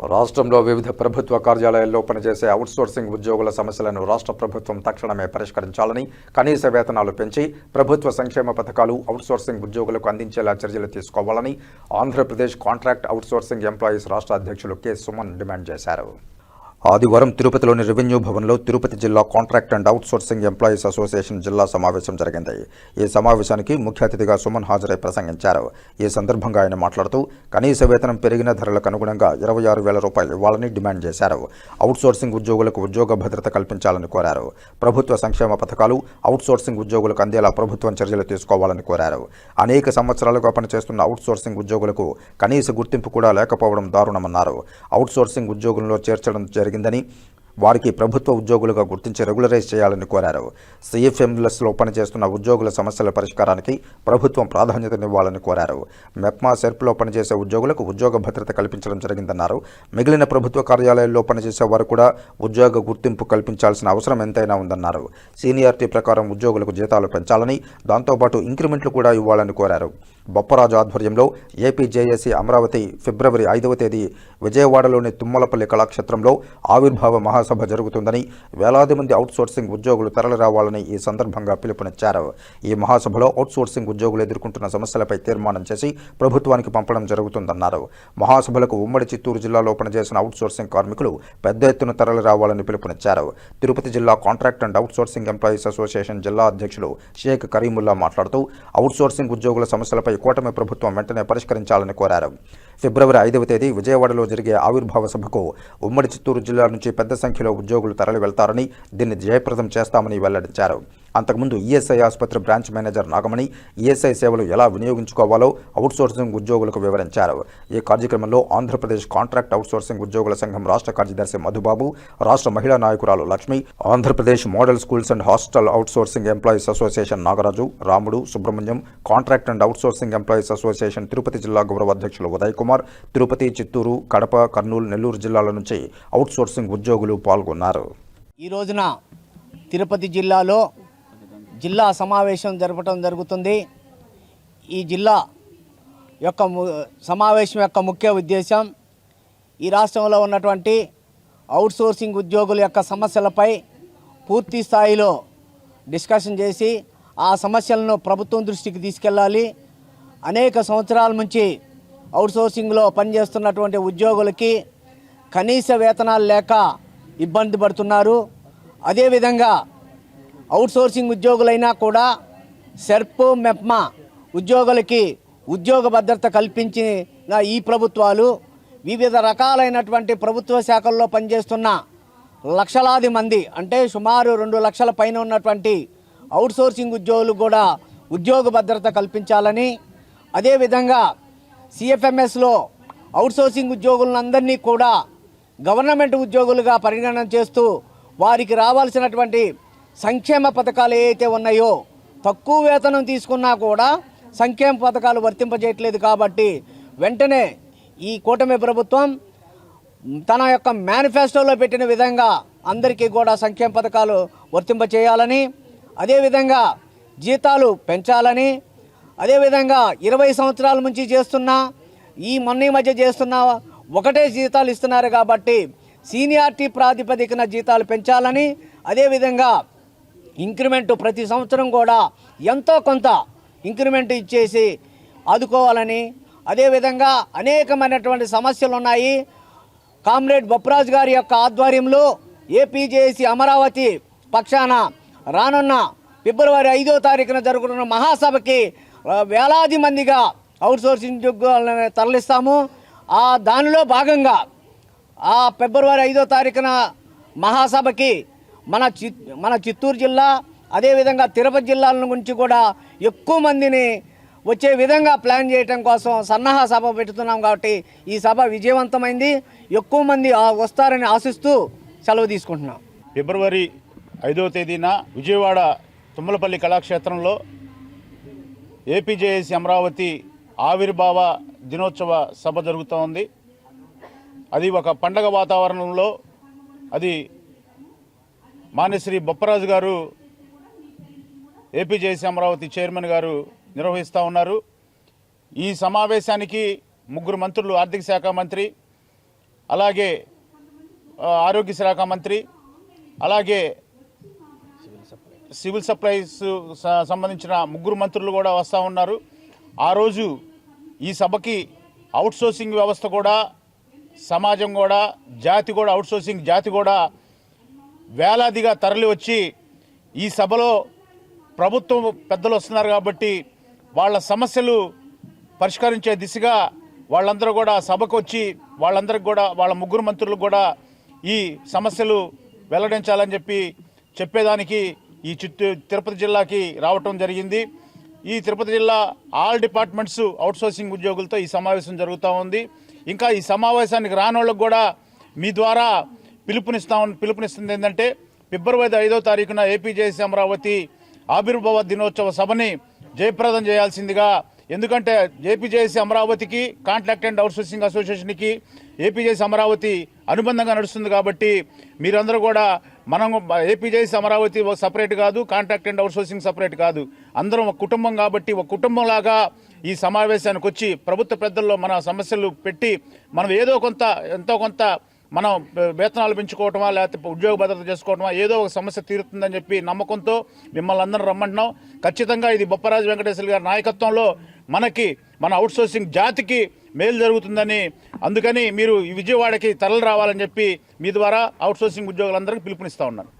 రాష్ట్రంలో వివిధ ప్రభుత్వ కార్యాలయాల్లో పనిచేసే అవుట్సోర్సింగ్ ఉద్యోగుల సమస్యలను రాష్ట్ర ప్రభుత్వం తక్షణమే పరిష్కరించాలని కనీస వేతనాలు పెంచి ప్రభుత్వ సంక్షేమ పథకాలు అవుట్సోర్సింగ్ ఉద్యోగులకు అందించేలా చర్యలు తీసుకోవాలని ఆంధ్రప్రదేశ్ కాంట్రాక్ట్ అవుట్సోర్సింగ్ ఎంప్లాయీస్ రాష్ట్ర అధ్యక్షులు కె సుమన్ డిమాండ్ చేశారు. ఆదివారం తిరుపతిలోని రెవెన్యూ భవన్లో తిరుపతి జిల్లా contract and outsourcing employees association జిల్లా సమావేశం జరిగింది. ఈ సమావేశానికి ముఖ్య అతిథిగా సుమన్ హాజరై ప్రసంగించారు. ఈ సందర్భంగా ఆయన మాట్లాడుతూ కనీస వేతనం పెరిగిన ధరలకు అనుగుణంగా ఇరవై ఆరు వేల రూపాయలు ఇవ్వాలని డిమాండ్ చేశారు. అవుట్సోర్సింగ్ ఉద్యోగులకు ఉద్యోగ భద్రత కల్పించాలని కోరారు. ప్రభుత్వ సంక్షేమ పథకాలు అవుట్సోర్సింగ్ ఉద్యోగులకు అందేలా ప్రభుత్వం చర్యలు తీసుకోవాలని కోరారు. అనేక సంవత్సరాలుగా పనిచేస్తున్న అవుట్సోర్సింగ్ ఉద్యోగులకు కనీస గుర్తింపు కూడా లేకపోవడం దారుణమన్నారు. అవుట్సోర్సింగ్ ఉద్యోగులను చేర్చడం జరిగిందని వారికి ప్రభుత్వ ఉద్యోగులుగా గుర్తించి రెగ్యులరైజ్ చేయాలని కోరారు. సిఎఫ్ఎంఎస్లో పనిచేస్తున్న ఉద్యోగుల సమస్యల పరిష్కారానికి ప్రభుత్వం ప్రాధాన్యతనివ్వాలని కోరారు. మెప్మా సెర్ప్లో పనిచేసే ఉద్యోగులకు ఉద్యోగ భద్రత కల్పించడం జరిగిందన్నారు. మిగిలిన ప్రభుత్వ కార్యాలయాల్లో పనిచేసే వారు కూడా ఉద్యోగ గుర్తింపు కల్పించాల్సిన అవసరం ఎంతైనా ఉందన్నారు. సీనియారిటీ ప్రకారం ఉద్యోగులకు జీతాలు పెంచాలని దాంతోపాటు ఇంక్రిమెంట్లు కూడా ఇవ్వాలని కోరారు. బొప్పరాజు ఆధ్వర్యంలో ఏపీజేఏసీ అమరావతి ఫిబ్రవరి ఐదవ తేదీ విజయవాడలోని తుమ్మలపల్లి కళాక్షేత్రంలో ఆవిర్భావ మహాసభ జరుగుతుందని వేలాది మంది అవుట్సోర్సింగ్ ఉద్యోగులు తరలిరావాలని ఈ సందర్భంగా పిలుపునిచ్చారు. ఈ మహాసభలో అవుట్సోర్సింగ్ ఉద్యోగులు ఎదుర్కొంటున్న సమస్యలపై తీర్మానం చేసి ప్రభుత్వానికి పంపడం జరుగుతుందన్నారు. మహాసభలకు ఉమ్మడి చిత్తూరు జిల్లాలో పనిచేసిన అవుట్సోర్సింగ్ కార్మికులు పెద్ద ఎత్తున తరలిరావాలని పిలుపునిచ్చారు. తిరుపతి జిల్లా contract and outsourcing employees association జిల్లా అధ్యక్షులు షేక్ కరీముల్లా మాట్లాడుతూ అవుట్సోర్సింగ్ ఉద్యోగుల సమస్యలపై కూటమి ప్రభుత్వం వెంటనే పరిష్కరించాలని కోరారు. ఫిబ్రవరి ఐదవ తేదీ విజయవాడలో జరిగే ఆవిర్భావ సభకు ఉమ్మడి చిత్తూరు జిల్లా నుంచి పెద్ద సంఖ్యలో ఉద్యోగులు తరలి వెళ్తారని దీన్ని జయప్రదం చేస్తామని వెల్లడించారు. అంతకుముందు ఈఎస్ఐ ఆసుపత్రి బ్రాంచ్ మేనేజర్ నాగమణి ఈఎస్ఐ సేవలు ఎలా వినియోగించుకోవాలో అవుట్సోర్సింగ్ ఉద్యోగులకు వివరించారు. ఈ కార్యక్రమంలో ఆంధ్రప్రదేశ్ కాంట్రాక్ట్ అవుట్సోర్సింగ్ ఉద్యోగుల సంఘం రాష్ట్ర కార్యదర్శి మధుబాబు రాష్ట్ర మహిళా నాయకురాలు Lakshmi Andhra Pradesh model schools and hostel outsourcing employees association Nagaraju Ramudu Subrahmanyam contract and outsourcing employees association Tirupati జిల్లా గౌరవ అధ్యక్షులు ఉదయ్ కుమార్ తిరుపతి చిత్తూరు కడప కర్నూలు నెల్లూరు జిల్లాల నుంచి అవుట్సోర్సింగ్ ఉద్యోగులు పాల్గొన్నారు. ఈ రోజున తిరుపతి జిల్లాలో జిల్లా సమావేశం జరపడం జరుగుతుంది. ఈ జిల్లా యొక్క సమావేశం యొక్క ముఖ్య ఉద్దేశం ఈ రాష్ట్రంలో ఉన్నటువంటి అవుట్సోర్సింగ్ ఉద్యోగుల యొక్క సమస్యలపై పూర్తి స్థాయిలో డిస్కషన్ చేసి ఆ సమస్యలను ప్రభుత్వం దృష్టికి తీసుకెళ్ళాలి. అనేక సంవత్సరాల నుంచి అవుట్సోర్సింగ్లో పనిచేస్తున్నటువంటి ఉద్యోగులకి కనీస వేతనాలు లేక ఇబ్బంది పడుతున్నారు. అదేవిధంగా అవుట్సోర్సింగ్ ఉద్యోగులైనా కూడా సెర్ప్ మెప్మా ఉద్యోగులకి ఉద్యోగ భద్రత కల్పించిన ఈ ప్రభుత్వాలు వివిధ రకాలైనటువంటి ప్రభుత్వ శాఖల్లో పనిచేస్తున్న లక్షలాది మంది అంటే సుమారు రెండు లక్షల పైన ఉన్నటువంటి అవుట్సోర్సింగ్ ఉద్యోగులు కూడా ఉద్యోగ భద్రత కల్పించాలని అదేవిధంగా సిఎఫ్ఎంఎస్లో అవుట్సోర్సింగ్ ఉద్యోగులందరినీ కూడా గవర్నమెంట్ ఉద్యోగులుగా పరిగణన చేస్తూ వారికి రావాల్సినటువంటి సంక్షేమ పథకాలు ఏవైతే ఉన్నాయో తక్కువ వేతనం తీసుకున్నా కూడా సంక్షేమ పథకాలు వర్తింపజేయట్లేదు కాబట్టి వెంటనే ఈ కూటమి ప్రభుత్వం తన యొక్క మేనిఫెస్టోలో పెట్టిన విధంగా అందరికీ కూడా సంక్షేమ పథకాలు వర్తింపచేయాలని అదేవిధంగా జీతాలు పెంచాలని అదేవిధంగా ఇరవై సంవత్సరాల నుంచి చేస్తున్న ఈ మొన్న ఈ మధ్య చేస్తున్న ఒకటే జీతాలు ఇస్తున్నారు కాబట్టి సీనియారిటీ ప్రాతిపదికన జీతాలు పెంచాలని అదేవిధంగా ఇంక్రిమెంట్ ప్రతి సంవత్సరం కూడా ఎంతో కొంత ఇంక్రిమెంట్ ఇచ్చేసి ఆదుకోవాలని. అదేవిధంగా అనేకమైనటువంటి సమస్యలు ఉన్నాయి కామ్రేడ్ బొప్రాజ్ గారి యొక్క ఆధ్వర్యంలో ఏపీజేసి అమరావతి పక్షాన రానున్న ఫిబ్రవరి ఐదో తారీఖున జరుగుతున్న మహాసభకి వేలాది మందిగా అవుట్సోర్సింగ్ ఉద్యోగులను తరలిస్తాము. ఆ దానిలో భాగంగా ఆ ఫిబ్రవరి ఐదో తారీఖున మహాసభకి మన మన చిత్తూరు జిల్లా అదేవిధంగా తిరుపతి జిల్లాల నుంచి కూడా ఎక్కువ మందిని వచ్చే విధంగా ప్లాన్ చేయటం కోసం సన్నాహ సభ పెడుతున్నాం కాబట్టి ఈ సభ విజయవంతమైంది. ఎక్కువ మంది వస్తారని ఆశిస్తూ సెలవు తీసుకుంటున్నాం. ఫిబ్రవరి ఐదవ తేదీన విజయవాడ తుమ్మలపల్లి కళాక్షేత్రంలో ఏపీజేఎస్ అమరావతి ఆవిర్భావ దినోత్సవ సభ జరుగుతూ ఉంది అది ఒక పండగ వాతావరణంలో అది మాన్యశ్రీ బొప్పరాజు గారు ఏపీజేఎస్ అమరావతి చైర్మన్ గారు నిర్వహిస్తూ ఉన్నారు. ఈ సమావేశానికి ముగ్గురు మంత్రులు ఆర్థిక శాఖ మంత్రి అలాగే ఆరోగ్య శాఖ మంత్రి అలాగే సివిల్ సప్లైస్ సంబంధించిన ముగ్గురు మంత్రులు కూడా వస్తూ ఉన్నారు. ఆ రోజు ఈ సభకి అవుట్సోర్సింగ్ వ్యవస్థ కూడా సమాజం కూడా జాతి కూడా అవుట్సోర్సింగ్ జాతి కూడా వేలాదిగా తరలి వచ్చి ఈ సభలో ప్రభుత్వం పెద్దలు వస్తున్నారు కాబట్టి వాళ్ళ సమస్యలు పరిష్కరించే దిశగా వాళ్ళందరూ కూడా సభకు వచ్చి వాళ్ళందరికి కూడా వాళ్ళ ముగ్గురు మంత్రులకు కూడా ఈ సమస్యలు వెల్లడించాలని చెప్పి చెప్పేదానికి ఈ చిత్తూ తిరుపతి జిల్లాకి రావటం జరిగింది. ఈ తిరుపతి జిల్లా ఆల్ డిపార్ట్మెంట్స్ అవుట్సోర్సింగ్ ఉద్యోగులతో ఈ సమావేశం జరుగుతూ ఉంది. ఇంకా ఈ సమావేశానికి రానోళ్ళకు కూడా మీ ద్వారా పిలుపునిస్తా పిలుపునిస్తుంది ఏంటంటే ఫిబ్రవరి ఐదో తారీఖున ఏపీజేసీ అమరావతి ఆవిర్భావ దినోత్సవ సభని జయప్రదం చేయాల్సిందిగా ఎందుకంటే ఏపీజేసీ అమరావతికి కాంట్రాక్ట్ అండ్ అవుట్సోర్సింగ్ అసోసియేషన్కి ఏపీజేసీ అమరావతి అనుబంధంగా నడుస్తుంది కాబట్టి మీరందరూ కూడా మనం ఏపీజేసీ అమరావతి ఒక సపరేట్ కాదు కాంట్రాక్ట్ అండ్ అవుట్సోర్సింగ్ సపరేట్ కాదు. అందరం ఒక కుటుంబం కాబట్టి ఒక కుటుంబంలాగా ఈ సమావేశానికి వచ్చి ప్రభుత్వ పెద్దల్లో మన సమస్యలు పెట్టి మనం ఏదో కొంత ఎంతో కొంత మనం వేతనాలు పెంచుకోవటమా లేకపోతే ఉద్యోగ భద్రత చేసుకోవటమా ఏదో ఒక సమస్య తీరుతుందని చెప్పి నమ్మకంతో మిమ్మల్ని అందరూ రమ్మంటున్నాం. ఖచ్చితంగా ఇది బొప్పరాజు వెంకటేశ్వర గారి నాయకత్వంలో మనకి మన అవుట్సోర్సింగ్ జాతికి మేలు జరుగుతుందని అందుకని మీరు ఈ విజయవాడకి తరలి రావాలని చెప్పి మీ ద్వారా అవుట్సోర్సింగ్ ఉద్యోగులందరికీ పిలుపునిస్తా ఉన్నాను.